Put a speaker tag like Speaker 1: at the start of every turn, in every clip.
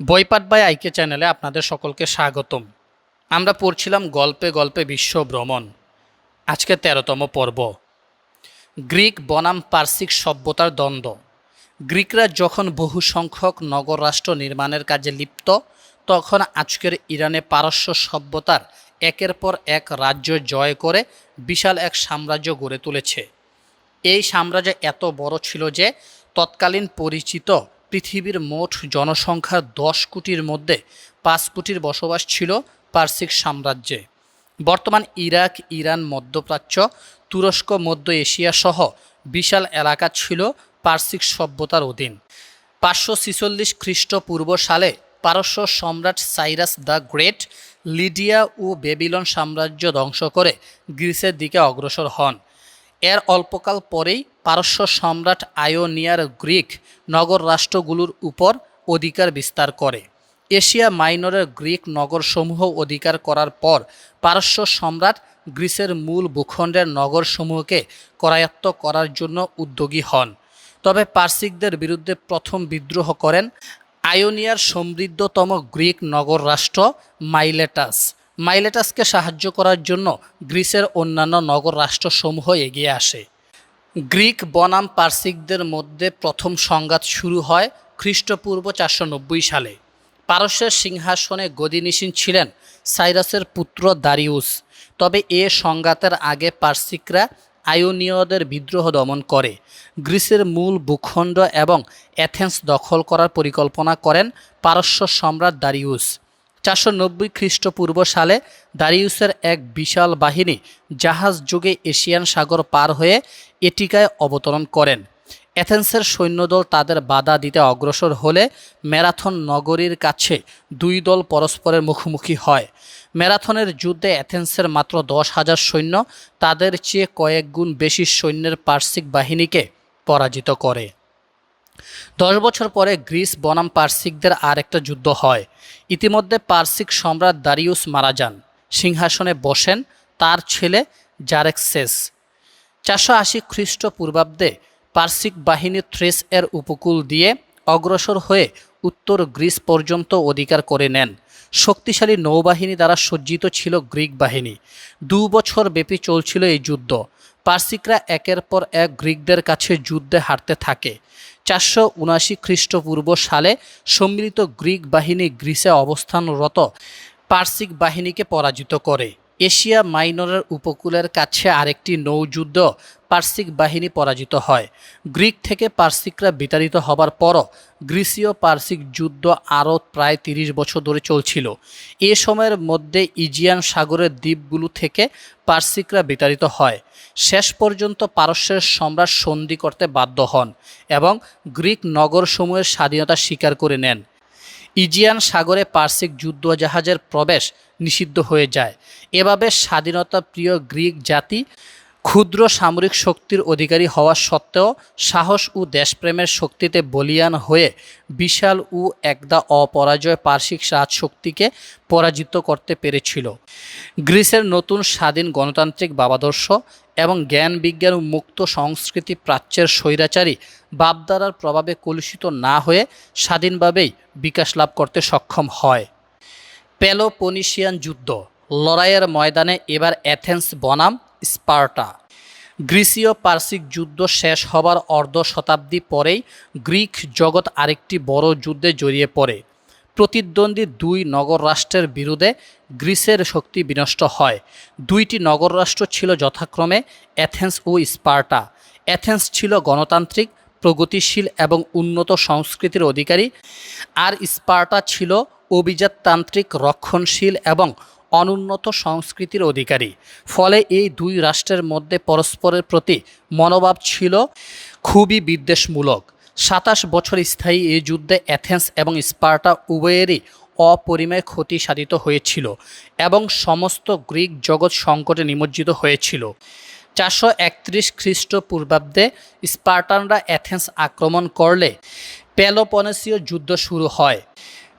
Speaker 1: বইপাট by আইকে চ্যানেলে আপনাদের সকলকে স্বাগতম। আমরা পড়ছিলাম গল্পে গল্পে বিশ্ব ভ্রমণ। আজকে তেরোতম পর্ব। গ্রিক বনাম পার্সিক সভ্যতার দ্বন্দ্ব। গ্রিকরা যখন বহু সংখ্যক নগর রাষ্ট্র নির্মাণের কাজে লিপ্ত, তখন আজকের ইরানে পারস্য সভ্যতার একের পর এক রাজ্য জয় করে বিশাল এক সাম্রাজ্য গড়ে তুলেছে। এই সাম্রাজ্য এত বড় ছিল যে তৎকালীন পরিচিত পৃথিবীর মোট জনসংখ্যার দশ কোটির মধ্যে পাঁচ কোটির বসবাস ছিল পার্সিক সাম্রাজ্যে। বর্তমান ইরাক, ইরান, মধ্যপ্রাচ্য, তুরস্ক, মধ্য এশিয়া সহ বিশাল এলাকা ছিল পার্সিক সভ্যতার অধীন। পাঁচশো ছিচল্লিশ খ্রিস্টপূর্ব সালে পারস্য সম্রাট সাইরাস দ্য গ্রেট লিডিয়া ও বেবিলন সাম্রাজ্য ধ্বংস করে গ্রিসের দিকে অগ্রসর হন। এর অল্পকাল পরেই পারস্য সম্রাট আয়োনিয়ার গ্রিক নগর রাষ্ট্রগুলোর উপর অধিকার বিস্তার করে। এশিয়া মাইনরের গ্রিক নগরসমূহ অধিকার করার পর পারস্য সম্রাট গ্রিসের মূল ভূখণ্ডের নগরসমূহকে করায়ত্ত করার জন্য উদ্যোগী হন। তবে পার্সিকদের বিরুদ্ধে প্রথম বিদ্রোহ করেন আয়োনিয়ার সমৃদ্ধতম গ্রিক নগর রাষ্ট্র মাইলেটাস। মাইলেটাসকে সাহায্য করার জন্য গ্রিসের অন্যান্য নগর রাষ্ট্রসমূহ এগিয়ে আসে। গ্রিক বনাম পার্সিকদের মধ্যে প্রথম সংঘাত শুরু হয় খ্রিস্টপূর্ব চারশো নব্বই সালে। পারস্যের সিংহাসনে গদিনিসীন ছিলেন সাইরাসের পুত্র দারিউস। তবে এ সংঘাতের আগে পার্সিকরা আয়োনীয়দের বিদ্রোহ দমন করে। গ্রিসের মূল ভূখণ্ড এবং অ্যাথেন্স দখল করার পরিকল্পনা করেন পারস্য সম্রাট দারিউস। চারশো নব্বই খ্রিস্টপূর্ব সালে দারিউসের এক বিশাল বাহিনী জাহাজ যুগে এশিয়ান সাগর পার হয়ে এটিকায় অবতরণ করেন। অ্যাথেন্সের সৈন্যদল তাদের বাধা দিতে অগ্রসর হলে ম্যারাথন নগরীর কাছে দুই দল পরস্পরের মুখোমুখি হয়। ম্যারাথনের যুদ্ধে অ্যাথেন্সের মাত্র দশ হাজার সৈন্য তাদের চেয়ে কয়েক গুণ বেশি সৈন্যের পার্সিক বাহিনীকে পরাজিত করে। দশ বছর পরে গ্রিস বনাম পার্সিকদের আর একটা যুদ্ধ হয়। ইতিমধ্যে পার্সিক সম্রাট দারিউস মারা যান। সিংহাসনে বসেন তার ছেলে জারেক্সেস। চারশো আশি খ্রিস্টপূর্বাব্দে পার্সিক বাহিনী থ্রেস এর উপকূল দিয়ে অগ্রসর হয়ে উত্তর গ্রিস পর্যন্ত অধিকার করে নেন। শক্তিশালী নৌবাহিনী দ্বারা সজ্জিত ছিল গ্রিক বাহিনী। দু বছর ব্যাপী চলছিল এই যুদ্ধ। পার্সিকরা একের পর এক গ্রিকদের কাছে যুদ্ধে হারতে থাকে। চারশো উনাশি খ্রিস্টপূর্ব সালে সম্মিলিত গ্রিক বাহিনী গ্রিসে অবস্থানরত পার্সিক বাহিনীকে পরাজিত করে। এশিয়া মাইনরের উপকূলের কাছে আরেকটি নৌযুদ্ধ পার্সিক বাহিনী পরাজিত হয়। গ্রিক থেকে পার্সিকরা বিতাড়িত হবার পরও গ্রিসীয় পার্সিক যুদ্ধ আরও প্রায় তিরিশ বছর ধরে চলছিল। এ সময়ের মধ্যে ইজিয়ান সাগরের দ্বীপগুলো থেকে পার্সিকরা বিতাড়িত হয়। শেষ পর্যন্ত পারস্যের সম্রাট সন্ধি করতে বাধ্য হন এবং গ্রিক নগরসমূহের স্বাধীনতা স্বীকার করে নেন। ইজিয়ান সাগরে পার্সিক যুদ্ধজাহাজের প্রবেশ নিষিদ্ধ হয়ে যায়। এভাবে স্বাধীনতা প্রিয় গ্রিক জাতি ক্ষুদ্র সামরিক শক্তির অধিকারী হওয়া সত্ত্বেও সাহস ও দেশপ্রেমের শক্তিতে বলিয়ান হয়ে বিশাল ও একদা অপরাজয় পার্শ্বিক রাজশক্তিকে পরাজিত করতে পেরেছিল। গ্রিসের নতুন স্বাধীন গণতান্ত্রিক বাবাদর্শ এবং জ্ঞান বিজ্ঞান ও মুক্ত সংস্কৃতি প্রাচ্যের স্বৈরাচারী বাপদারার প্রভাবে কলুষিত না হয়ে স্বাধীনভাবেই বিকাশ লাভ করতে সক্ষম হয়। পেলোপনিশিয়ান যুদ্ধ, লড়াইয়ের ময়দানে এবার অ্যাথেন্স বনাম স্পার্টা। গ্রিসীয় পার্সিক যুদ্ধ শেষ হবার অর্ধ শতাব্দী পরেই গ্রিক জগৎ আরেকটি বড় যুদ্ধে জড়িয়ে পড়ে। প্রতিদ্বন্দ্বী দুই নগর রাষ্ট্রের বিরুদ্ধে গ্রিসের শক্তি বিনষ্ট হয়। দুইটি নগর রাষ্ট্র ছিল যথাক্রমে অ্যাথেন্স ও স্পার্টা। অ্যাথেন্স ছিল গণতান্ত্রিক, প্রগতিশীল এবং উন্নত সংস্কৃতির অধিকারী। আর স্পার্টা ছিল অভিজাততান্ত্রিক, রক্ষণশীল এবং অনুন্নত সংস্কৃতির অধিকারী। ফলে এই দুই রাষ্ট্রের মধ্যে পরস্পরের প্রতি মনোভাব ছিল খুবই বিদ্বেষমূলক। সাতাশ বছর স্থায়ী এই যুদ্ধে অ্যাথেন্স এবং স্পার্টা উভয়েরই অপরিমেয় ক্ষতি সাধিত হয়েছিল এবং সমস্ত গ্রিক জগৎ সংকটে নিমজ্জিত হয়েছিল। চারশো একত্রিশ খ্রিস্টপূর্বাব্দে স্পার্টানরা অ্যাথেন্স আক্রমণ করলে পেলোপনেসীয় যুদ্ধ শুরু হয়।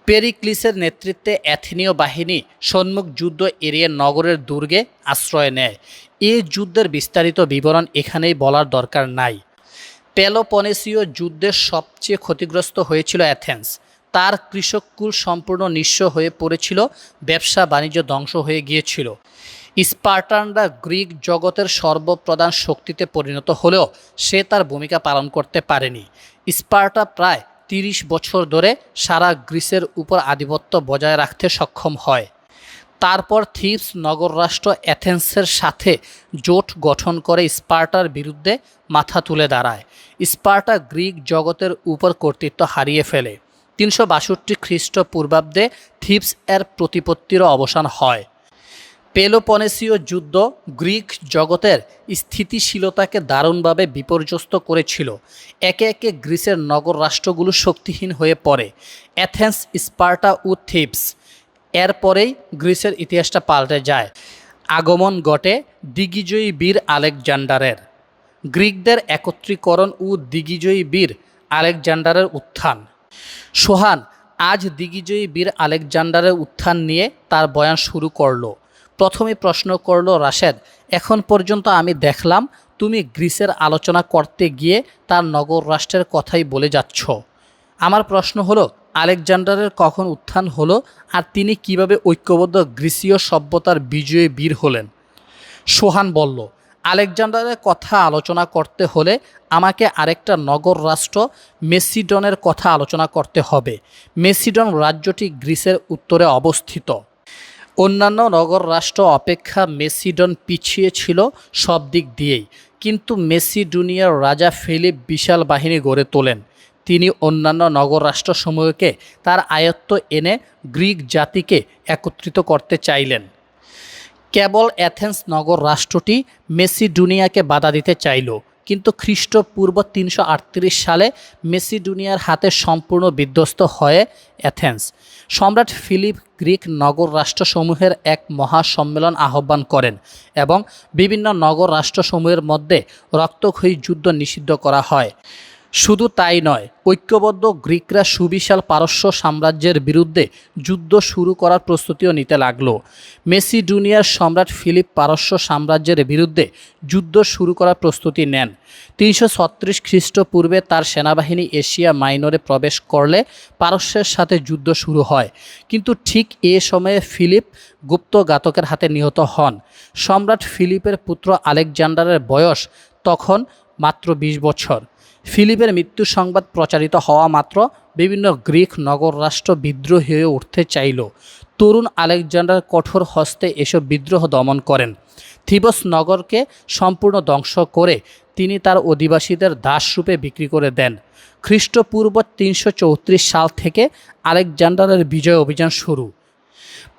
Speaker 1: পেরিক্লিসের নেতৃত্বে অ্যাথেনীয় বাহিনী সম্মুখ যুদ্ধ এড়িয়ে নগরের দুর্গে আশ্রয় নেয়। এই যুদ্ধের বিস্তারিত বিবরণ এখানেই বলার দরকার নাই। পেলোপনেসীয় যুদ্ধের সবচেয়ে ক্ষতিগ্রস্ত হয়েছিল অ্যাথেন্স। তার কৃষককুল সম্পূর্ণ নিঃস্ব হয়ে পড়েছিল, ব্যবসা বাণিজ্য ধ্বংস হয়ে গিয়েছিল। স্পার্টানরা গ্রিক জগতের সর্বপ্রধান শক্তিতে পরিণত হলেও সে তার ভূমিকা পালন করতে পারেনি। স্পার্টা প্রায় তিরিশ বছর ধরে সারা গ্রিসের উপর আধিপত্য বজায় রাখতে সক্ষম হয়। তারপর থিপস নগররাষ্ট্র অ্যাথেন্সের সাথে জোট গঠন করে স্পার্টার বিরুদ্ধে মাথা তুলে দাঁড়ায়। স্পার্টা গ্রিক জগতের উপর কর্তৃত্ব হারিয়ে ফেলে। তিনশো বাষট্টি খ্রিস্টপূর্বাব্দে থিপস এর প্রতিপত্তিরও অবসান হয়। পেলোপনেসীয় যুদ্ধ গ্রিক জগতের স্থিতিশীলতাকে দারুণভাবে বিপর্যস্ত করেছিল। একে একে গ্রিসের নগর রাষ্ট্রগুলো শক্তিহীন হয়ে পড়ে। অ্যাথেন্স, স্পার্টা ও থিপস। এরপরেই গ্রিসের ইতিহাসটা পাল্টে যায়। আগমন ঘটে দিগ্বিজয়ী বীর আলেকজান্ডারের। গ্রিকদের একত্রীকরণ ও দিগ্বিজয়ী বীর আলেকজান্ডারের উত্থান। সোহান, আজ দিগ্বিজয়ী বীর আলেকজান্ডারের উত্থান নিয়ে তার বয়ান শুরু করল। প্রথমে প্রশ্ন করল রাশেদ, এখন পর্যন্ত আমি দেখলাম তুমি গ্রিসের আলোচনা করতে গিয়ে তার নগর রাষ্ট্রের কথাই বলে যাচ্ছ। আমার প্রশ্ন হলো, আলেকজান্ডারের কখন উত্থান হলো আর তিনি কীভাবে ঐক্যবদ্ধ গ্রিসীয় সভ্যতার বিজয়ী বীর হলেন? সোহান বলল, আলেকজান্ডারের কথা আলোচনা করতে হলে আমাকে আরেকটা নগর রাষ্ট্র মেসিডনের কথা আলোচনা করতে হবে। মেসিডন রাজ্যটি গ্রিসের উত্তরে অবস্থিত। অন্যান্য নগর রাষ্ট্র অপেক্ষা মেসিডন পিছিয়ে ছিল সব দিক দিয়েই। কিন্তু মেসিডোনিয়ার রাজা ফিলিপ বিশাল বাহিনী গড়ে তোলেন। তিনি অন্যান্য নগর রাষ্ট্রসমূহকে তার আয়ত্ত এনে গ্রিক জাতিকে একত্রিত করতে চাইলেন। কেবল অ্যাথেন্স নগর রাষ্ট্রটি মেসিডোনিয়াকে বাধা দিতে চাইল। কিন্তু খ্রিস্টপূর্ব তিনশো আটত্রিশ সালে মেসিডুনিয়ার হাতে সম্পূর্ণ বিধ্বস্ত হয়ে অ্যাথেন্স। সম্রাট ফিলিপ গ্রিক নগর রাষ্ট্রসমূহের এক মহাসম্মেলন আহ্বান করেন এবং বিভিন্ন নগর রাষ্ট্রসমূহের মধ্যে রক্তক্ষয়ী যুদ্ধ নিষিদ্ধ করা হয়। শুধু তাই নয়, ঐক্যবদ্ধ গ্রিকরা সুবিশাল পারস্য সাম্রাজ্যের বিরুদ্ধে যুদ্ধ শুরু করার প্রস্তুতিও নিতে লাগল। মেসিডোনিয়ার সম্রাট ফিলিপ পারস্য সাম্রাজ্যের বিরুদ্ধে যুদ্ধ শুরু করার প্রস্তুতি নেন। তিনশো ছত্রিশ খ্রিস্টপূর্বে তার সেনাবাহিনী এশিয়া মাইনরে প্রবেশ করলে পারস্যের সাথে যুদ্ধ শুরু হয়। কিন্তু ঠিক এ সময়ে ফিলিপ গুপ্ত গুপ্তঘাতকের হাতে নিহত হন। সম্রাট ফিলিপের পুত্র আলেকজান্ডারের বয়স তখন মাত্র বিশ বছর। ফিলিপের মৃত্যু সংবাদ প্রচারিত হওয়া মাত্র বিভিন্ন গ্রিক নগর রাষ্ট্র বিদ্রোহী হয়ে উঠতে চাইল। তরুণ আলেকজান্ডার কঠোর হস্তে এসব বিদ্রোহ দমন করেন। থিবস নগরকে সম্পূর্ণ ধ্বংস করে তিনি তার অধিবাসীদের দাসরূপে বিক্রি করে দেন। খ্রিস্টপূর্ব তিনশো চৌত্রিশ সাল থেকে আলেকজান্ডারের বিজয় অভিযান শুরু।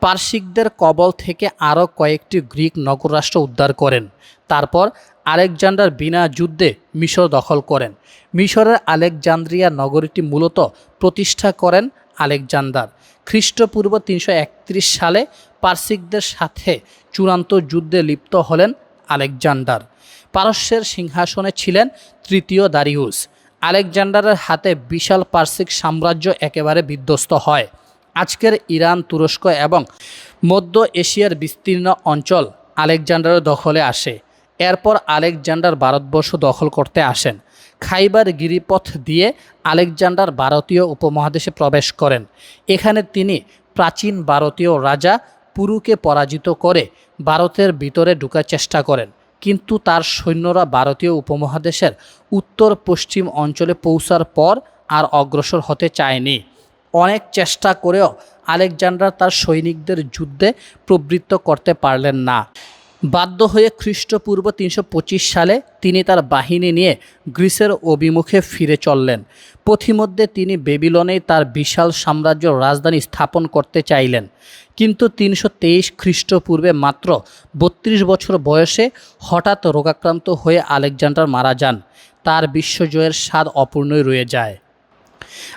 Speaker 1: পার্সিকদের কবল থেকে আরও কয়েকটি গ্রিক নগররাষ্ট্র উদ্ধার করেন। তারপর আলেকজান্ডার বিনা যুদ্ধে মিশর দখল করেন। মিশরের আলেকজান্দ্রিয়া নগরীটি মূলত প্রতিষ্ঠা করেন আলেকজান্ডার। খ্রিস্টপূর্ব তিনশো একত্রিশ সালে পার্সিকদের সাথে চূড়ান্ত যুদ্ধে লিপ্ত হলেন আলেকজান্ডার। পারস্যের সিংহাসনে ছিলেন তৃতীয় দারিউস। আলেকজান্ডারের হাতে বিশাল পার্সিক সাম্রাজ্য একেবারে বিধ্বস্ত হয়। আজকের ইরান, তুরস্ক এবং মধ্য এশিয়ার বিস্তীর্ণ অঞ্চল আলেকজান্ডারের দখলে আসে। এরপর আলেকজান্ডার ভারতবর্ষ দখল করতে আসেন। খাইবার গিরিপথ দিয়ে আলেকজান্ডার ভারতীয় উপমহাদেশে প্রবেশ করেন। এখানে তিনি প্রাচীন ভারতীয় রাজা পুরুকে পরাজিত করে ভারতের ভিতরে ঢুকার চেষ্টা করেন। কিন্তু তার সৈন্যরা ভারতীয় উপমহাদেশের উত্তর পশ্চিম অঞ্চলে পৌঁছার পর আর অগ্রসর হতে চায়নি। অনেক চেষ্টা করেও আলেকজান্ডার তার সৈনিকদের যুদ্ধে প্রবৃত্ত করতে পারলেন না। বাধ্য হয়ে খ্রিস্টপূর্ব তিনশো পঁচিশ সালে তিনি তার বাহিনী নিয়ে গ্রিসের অভিমুখে ফিরে চললেন। পথিমধ্যে তিনি বেবিলনেই তার বিশাল সাম্রাজ্য রাজধানী স্থাপন করতে চাইলেন। কিন্তু তিনশো তেইশ খ্রিস্টপূর্বে মাত্র বত্রিশ বছর বয়সে হঠাৎ রোগাক্রান্ত হয়ে আলেকজান্ডার মারা যান। তার বিশ্বজয়ের স্বাদ অপূর্ণই রয়ে যায়।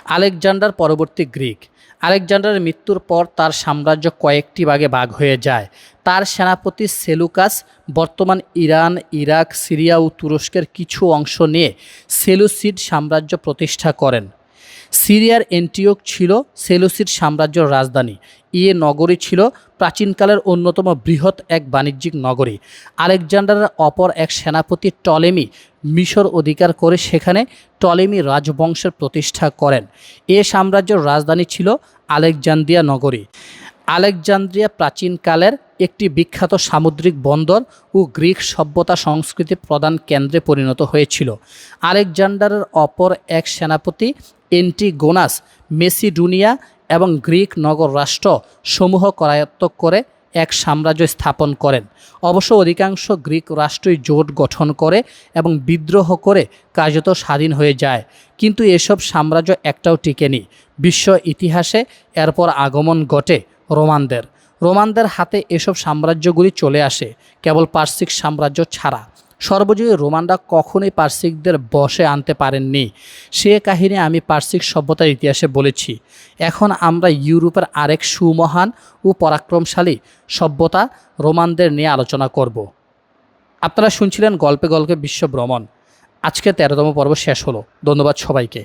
Speaker 1: আলেকজান্ডার পরবর্তী গ্রিক। আলেকজান্ডারের মৃত্যুর পর তার সাম্রাজ্য কয়েকটি ভাগে ভাগ হয়ে যায়। তার সেনাপতি সেলুকাস বর্তমান ইরান, ইরাক, সিরিয়া ও তুরস্কের কিছু অংশ নিয়ে সেলুসিড সাম্রাজ্য প্রতিষ্ঠা করেন। সিরিয়ার এন্টিওক ছিল সেলুসিড সাম্রাজ্যের রাজধানী। ইয়ে নগরী ছিল প্রাচীনকালের অন্যতম বৃহৎ এক বাণিজ্যিক নগরী। আলেকজান্ডারের অপর এক সেনাপতি টলেমি মিশর অধিকার করে সেখানে টলেমি রাজবংশের প্রতিষ্ঠা করেন। এ সাম্রাজ্যের রাজধানী ছিল আলেকজান্দ্রিয়া নগরী। আলেকজান্দ্রিয়া প্রাচীনকালের একটি বিখ্যাত সামুদ্রিক বন্দর ও গ্রিক সভ্যতা সংস্কৃতি প্রধান কেন্দ্রে পরিণত হয়েছিল। আলেকজান্ডারের অপর এক সেনাপতি এন্টিগোনাস, মেসিডুনিয়া এবং গ্রিক নগর রাষ্ট্র সমূহ করায়ত্ত করে এক সাম্রাজ্য স্থাপন করেন। অবশ্য অধিকাংশ গ্রিক রাষ্ট্রই জোট গঠন করে এবং বিদ্রোহ করে কার্যত স্বাধীন হয়ে যায়। কিন্তু এসব সাম্রাজ্য একটাও টিকেনি। বিশ্ব ইতিহাসে এরপর আগমন ঘটে রোমানদের। রোমানদের হাতে এসব সাম্রাজ্যগুলি চলে আসে, কেবল পার্সিক সাম্রাজ্য ছাড়া। সর্বজয়ী রোমানরা কখনোই পার্সিকদের বসে আনতে পারেননি। সে কাহিনী আমি পার্সিক সভ্যতার ইতিহাসে বলেছি। এখন আমরা ইউরোপের আরেক সুমহান ও পরাক্রমশালী সভ্যতা রোমানদের নিয়ে আলোচনা করব। আপনারা শুনছিলেন গল্পে গল্পে বিশ্ব ভ্রমণ আজকে তেরোতম পর্ব শেষ হলো। ধন্যবাদ সবাইকে।